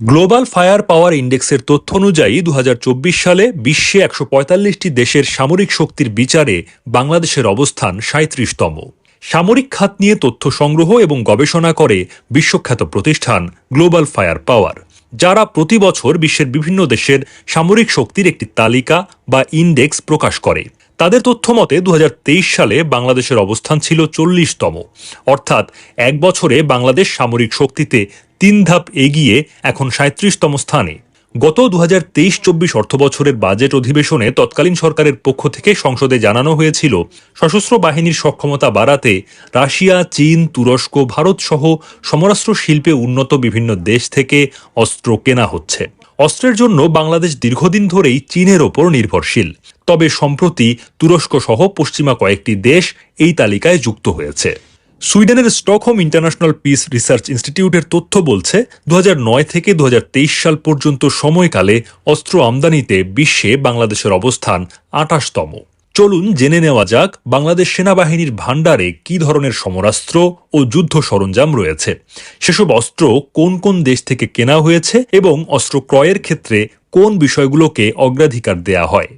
Global fire পাওয়ার ইন্ডেক্সের তথ্য অনুযায়ী দুহাজার চব্বিশ সালে বিশ্বে একশো পঁয়তাল্লিশটি দেশের সামরিক শক্তির বিচারে বাংলাদেশের অবস্থান সাঁত্রিশতম সামরিক খাত নিয়ে তথ্য সংগ্রহ এবং গবেষণা করে বিশ্বখ্যাত প্রতিষ্ঠান গ্লোবাল ফায়ার পাওয়ার, যারা প্রতি বছর বিশ্বের বিভিন্ন দেশের সামরিক শক্তির একটি তালিকা বা ইন্ডেক্স প্রকাশ করে। তাদের তথ্য মতে দু হাজার তেইশ সালে বাংলাদেশের অবস্থান ছিল চল্লিশতম। অর্থাৎ এক বছরে বাংলাদেশ সামরিক শক্তিতে তিন ধাপ এগিয়ে এখন সাঁত্রিশতম স্থানে। গত দু হাজার তেইশ চব্বিশ অর্থবছরের বাজেট অধিবেশনে তৎকালীন সরকারের পক্ষ থেকে সংসদে জানানো হয়েছিল, সশস্ত্র বাহিনীর সক্ষমতা বাড়াতে রাশিয়া, চীন, তুরস্ক, ভারত সহ সমরাস্ত্র শিল্পে উন্নত বিভিন্ন দেশ থেকে অস্ত্র কেনা হচ্ছে। অস্ত্রের জন্য বাংলাদেশ দীর্ঘদিন ধরেই চীনের ওপর নির্ভরশীল। তবে সম্প্রতি তুরস্ক সহ পশ্চিমা কয়েকটি দেশ এই তালিকায় যুক্ত হয়েছে। সুইডেনের স্টকহোম ইন্টারন্যাশনাল পিস রিসার্চ ইনস্টিটিউটের তথ্য বলছে, দুহাজার নয় থেকে দুহাজার তেইশ সাল পর্যন্ত সময়কালে অস্ত্র আমদানিতে বিশ্বে বাংলাদেশের অবস্থান আঠাশতম। চলুন জেনে নেওয়া যাক বাংলাদেশ সেনাবাহিনীর ভাণ্ডারে কি ধরনের সমরাস্ত্র ও যুদ্ধ সরঞ্জাম রয়েছে। সেসব অস্ত্র কোন কোন দেশ থেকে কেনা হয়েছে এবং অস্ত্র ক্রয়ের ক্ষেত্রে কোন বিষয়গুলোকে অগ্রাধিকার দেয়া হয়?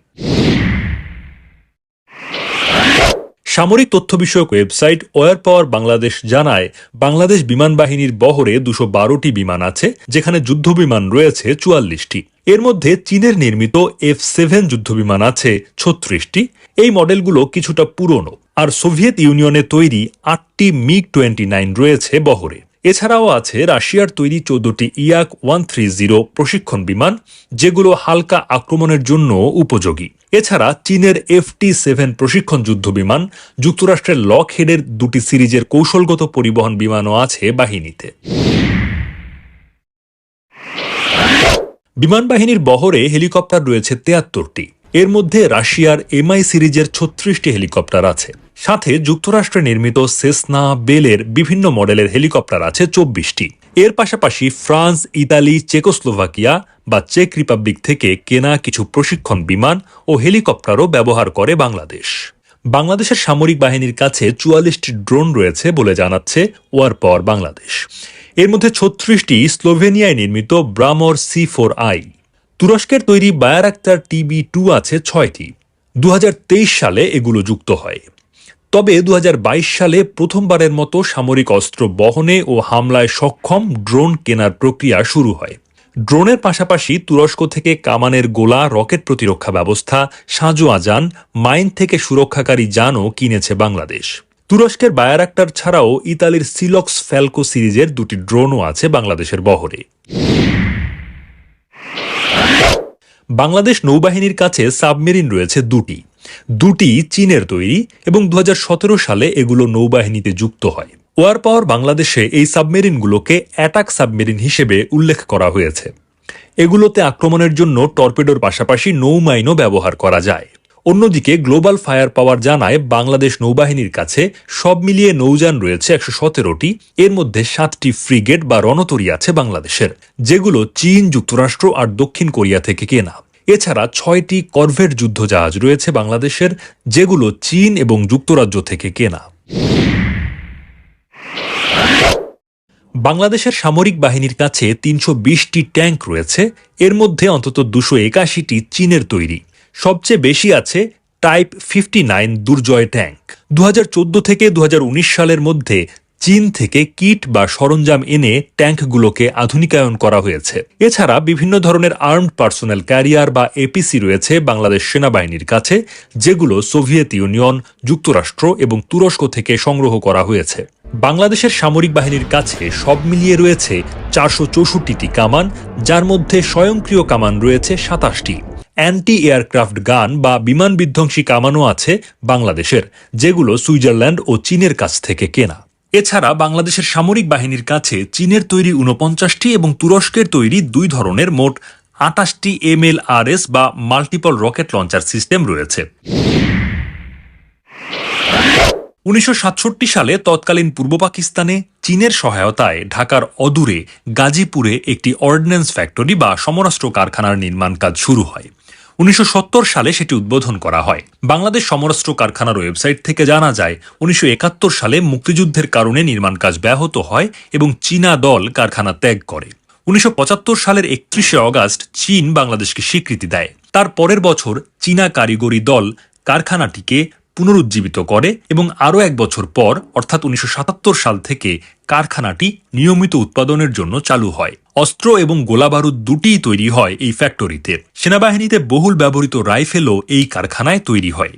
সামরিক তথ্য বিষয়ক ওয়েবসাইট ওয়ার পাওয়ার বাংলাদেশ জানায়, বাংলাদেশ বিমান বাহিনীর বহরে দুশো বারোটি বিমান আছে, যেখানে যুদ্ধ বিমান রয়েছে চুয়াল্লিশটি। এর মধ্যে চীনের নির্মিত এফ সেভেন যুদ্ধবিমান আছে ছত্রিশটি। এই মডেলগুলো কিছুটা পুরনো, আর সোভিয়েত ইউনিয়নে তৈরি আটটি মিগ টোয়েন্টি নাইন রয়েছে বহরে। এছাড়াও আছে রাশিয়ার তৈরি চোদ্দটি ইয়াক ওয়ান থ্রি জিরো প্রশিক্ষণ বিমান, যেগুলো হালকা আক্রমণের জন্য উপযোগী। এছাড়া চীনের এফটি সেভেন প্রশিক্ষণ যুদ্ধ বিমান, যুক্তরাষ্ট্রের লক হেডের দুটি সিরিজের কৌশলগত পরিবহন বিমানও আছে বাহিনীতে। বিমান বাহিনীর বহরে হেলিকপ্টার রয়েছে তেয়াত্তরটি। এর মধ্যে রাশিয়ার এমআই সিরিজের ছত্রিশটি হেলিকপ্টার আছে। সাথে যুক্তরাষ্ট্রে নির্মিত সেসনা, বেলের বিভিন্ন মডেলের হেলিকপ্টার আছে চব্বিশটি। এর পাশাপাশি ফ্রান্স, ইতালি, চেকোস্লোভাকিয়া বা চেক রিপাবলিক থেকে কেনা কিছু প্রশিক্ষণ বিমান ও হেলিকপ্টারও ব্যবহার করে বাংলাদেশ। বাংলাদেশের সামরিক বাহিনীর কাছে চুয়াল্লিশটি ড্রোন রয়েছে বলে জানাচ্ছে ওয়ার পাওয়ার বাংলাদেশ। এর মধ্যে ছত্রিশটি স্লোভেনিয়ায় নির্মিত ব্রামর সি ফোর আই। তুরস্কের তৈরি বায়ারাক্তার টিবি টু আছে ছয়টি। দু হাজার তেইশ সালে এগুলো যুক্ত হয়। তবে দু হাজার বাইশ সালে প্রথমবারের মতো সামরিক অস্ত্র বহনে ও হামলায় সক্ষম ড্রোন কেনার প্রক্রিয়া শুরু হয়। ড্রোনের পাশাপাশি তুরস্ক থেকে কামানের গোলা, রকেট প্রতিরক্ষা ব্যবস্থা, সাজো আজান, মাইন থেকে সুরক্ষাকারী যানও কিনেছে বাংলাদেশ। তুরস্কের বায়ারাক্টার ছাড়াও ইতালির সিলক্স ফ্যালকো সিরিজের দুটি ড্রোনও আছে বাংলাদেশের বহরে। বাংলাদেশ নৌবাহিনীর কাছে সাবমেরিন রয়েছে দুটি। দুটি চীনের তৈরি এবং দু হাজার সতেরো সালে এগুলো নৌবাহিনীতে যুক্ত হয়। ওয়ার পাওয়ার বাংলাদেশে এই সাবমেরিনগুলোকে অ্যাটাক সাবমেরিন হিসেবে উল্লেখ করা হয়েছে। এগুলোতে আক্রমণের জন্য টর্পেডোর পাশাপাশি নৌমাইনও ব্যবহার করা যায়। অন্যদিকে গ্লোবাল ফায়ার পাওয়ার জানায় বাংলাদেশ নৌবাহিনীর কাছে সব মিলিয়ে নৌযান রয়েছে একশো সতেরোটি, এর মধ্যে সাতটি ফ্রিগেট বা রণতরী আছে বাংলাদেশের, যেগুলো চীন, যুক্তরাষ্ট্র আর দক্ষিণ কোরিয়া থেকে কেনা। এছাড়া ছয়টি করভেট যুদ্ধজাহাজ রয়েছে বাংলাদেশের, যেগুলো চীন এবং যুক্তরাজ্য থেকে কেনা। বাংলাদেশের সামরিক বাহিনীর কাছে তিনশো বিশটি ট্যাঙ্ক রয়েছে, এর মধ্যে অন্তত দুশো একাশিটি চীনের তৈরি। সবচেয়ে বেশি আছে type fifty nine Durjoy tank. দু হাজার চোদ্দ থেকে দু হাজার উনিশ সালের মধ্যে চীন থেকে কিট বা সরঞ্জাম এনে ট্যাঙ্কগুলোকে আধুনিকায়ন করা হয়েছে। এছাড়া বিভিন্ন ধরনের আর্মড পার্সোনাল ক্যারিয়ার বা এপিসি রয়েছে বাংলাদেশ সেনাবাহিনীর কাছে, যেগুলো সোভিয়েত ইউনিয়ন, যুক্তরাষ্ট্র এবং তুরস্ক থেকে সংগ্রহ করা হয়েছে। বাংলাদেশের সামরিক বাহিনীর কাছে সব মিলিয়ে রয়েছে চারশো কামান, যার মধ্যে স্বয়ংক্রিয় কামান রয়েছে সাতাশটি। অ্যান্টি এয়ারক্রাফট গান বা বিমান বিধ্বংসী কামানো আছে বাংলাদেশের, যেগুলো সুইজারল্যান্ড ও চীনের কাছ থেকে কেনা। এছাড়া বাংলাদেশের সামরিক বাহিনীর কাছে চীনের তৈরি উনপঞ্চাশটি এবং তুরস্কের তৈরি দুই ধরনের মোট আটাশটি এম বা মাল্টিপল রকেট লঞ্চার সিস্টেম রয়েছে। উনিশশো সাতষট্টি সালে তৎকালীন পূর্ব পাকিস্তানে চীনের সহায়তায় ঢাকার অদূরে গাজীপুরে একটি অর্ডিন্যান্স ফ্যাক্টরি বা সমরাস্ত্র কারখানার নির্মাণ কাজ শুরু হয়। উনিশশো সত্তর সালে সেটি উদ্বোধন করা হয়। বাংলাদেশ সমরাস্ত্র কারখানার ওয়েবসাইট থেকে জানা যায়, উনিশশো একাত্তর সালে মুক্তিযুদ্ধের কারণে নির্মাণ কাজ ব্যাহত হয় এবং চীনা দল কারখানা ত্যাগ করে। উনিশশো পঁচাত্তর সালের একত্রিশে অগাস্ট চীন বাংলাদেশকে স্বীকৃতি দেয়। তার পরের বছর চীনা কারিগরি দল কারখানাটিকে পুনরুজ্জীবিত করে এবং আরও এক বছর পর, অর্থাৎ উনিশশো সাতাত্তর সাল থেকে কারখানাটি নিয়মিত উৎপাদনের জন্য চালু হয়। অস্ত্র এবং গোলাবারুদ দুটিই তৈরি হয় এই ফ্যাক্টরিতে। সেনাবাহিনীতে বহুল ব্যবহৃত রাইফেলও এই কারখানায় তৈরি হয়।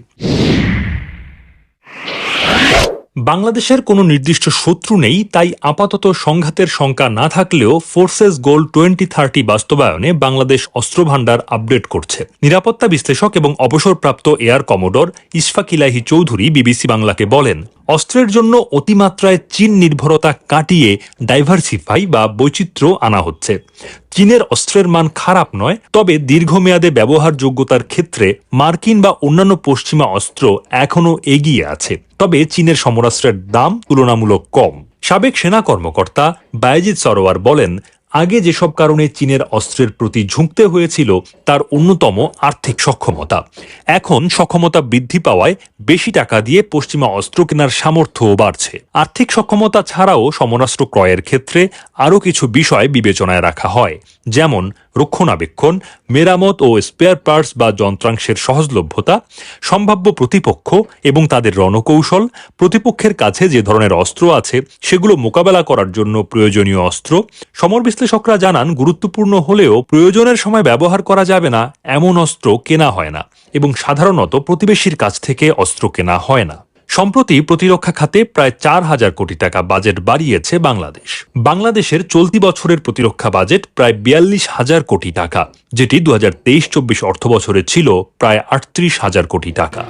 বাংলাদেশের কোনো নির্দিষ্ট শত্রু নেই, তাই আপাতত সংঘাতের শঙ্কা না থাকলেও ফোর্সেস গোল টোয়েন্টি থার্টি বাস্তবায়নে বাংলাদেশ অস্ত্রভাণ্ডার আপডেট করছে। নিরাপত্তা বিশ্লেষক এবং অবসরপ্রাপ্ত এয়ার কমোডর ইশফাক ইলাহি চৌধুরী বিবিসি বাংলাকে বলেন, অস্ত্রের জন্য অতিমাত্রায় চীন নির্ভরতা কাটিয়ে ডাইভার্সিফাই বা বৈচিত্র্য আনা হচ্ছে। চীনের অস্ত্রের মান খারাপ নয়, তবে দীর্ঘমেয়াদে ব্যবহারযোগ্যতার ক্ষেত্রে মার্কিন বা অন্যান্য পশ্চিমা অস্ত্র এখনও এগিয়ে আছে। তবে চীনের সমরাস্ত্রের দাম তুলনামূলক কম। সাবেক সেনা কর্মকর্তা বায়েজিদ সরোয়ার বলেন, আগে যেসব কারণে চীনের অস্ত্রের প্রতি ঝুঁকতে হয়েছিল, তার অন্যতম আর্থিক সক্ষমতা। এখন সক্ষমতা বৃদ্ধি পাওয়ায় বেশি টাকা দিয়ে পশ্চিমা অস্ত্র কেনার সামর্থ্যও বাড়ছে। আর্থিক সক্ষমতা ছাড়াও সমরাস্ত্র ক্রয়ের ক্ষেত্রে আরও কিছু বিষয় বিবেচনায় রাখা হয়, যেমন রক্ষণাবেক্ষণ, মেরামত ও স্পেয়ার পার্টস বা যন্ত্রাংশের সহজলভ্যতা, সম্ভাব্য প্রতিপক্ষ এবং তাদের রণকৌশল, প্রতিপক্ষের কাছে যে ধরনের অস্ত্র আছে সেগুলো মোকাবেলা করার জন্য প্রয়োজনীয় অস্ত্র। সমর বিশ্লেষকরা জানান, গুরুত্বপূর্ণ হলেও প্রয়োজনের সময় ব্যবহার করা যাবে না, এমন অস্ত্র কেনা হয় না এবং সাধারণত প্রতিবেশীর কাছ থেকে অস্ত্র কেনা হয় না। সম্প্রতি প্রতিরক্ষা খাতে প্রায় চার হাজার কোটি টাকা বাজেট বাড়িয়েছে বাংলাদেশ। বাংলাদেশের চলতি বছরের প্রতিরক্ষা বাজেট প্রায় বিয়াল্লিশ হাজার কোটি টাকা, যেটি দু হাজার তেইশ চব্বিশ অর্থবছরে ছিল প্রায় আটত্রিশ হাজার কোটি টাকা।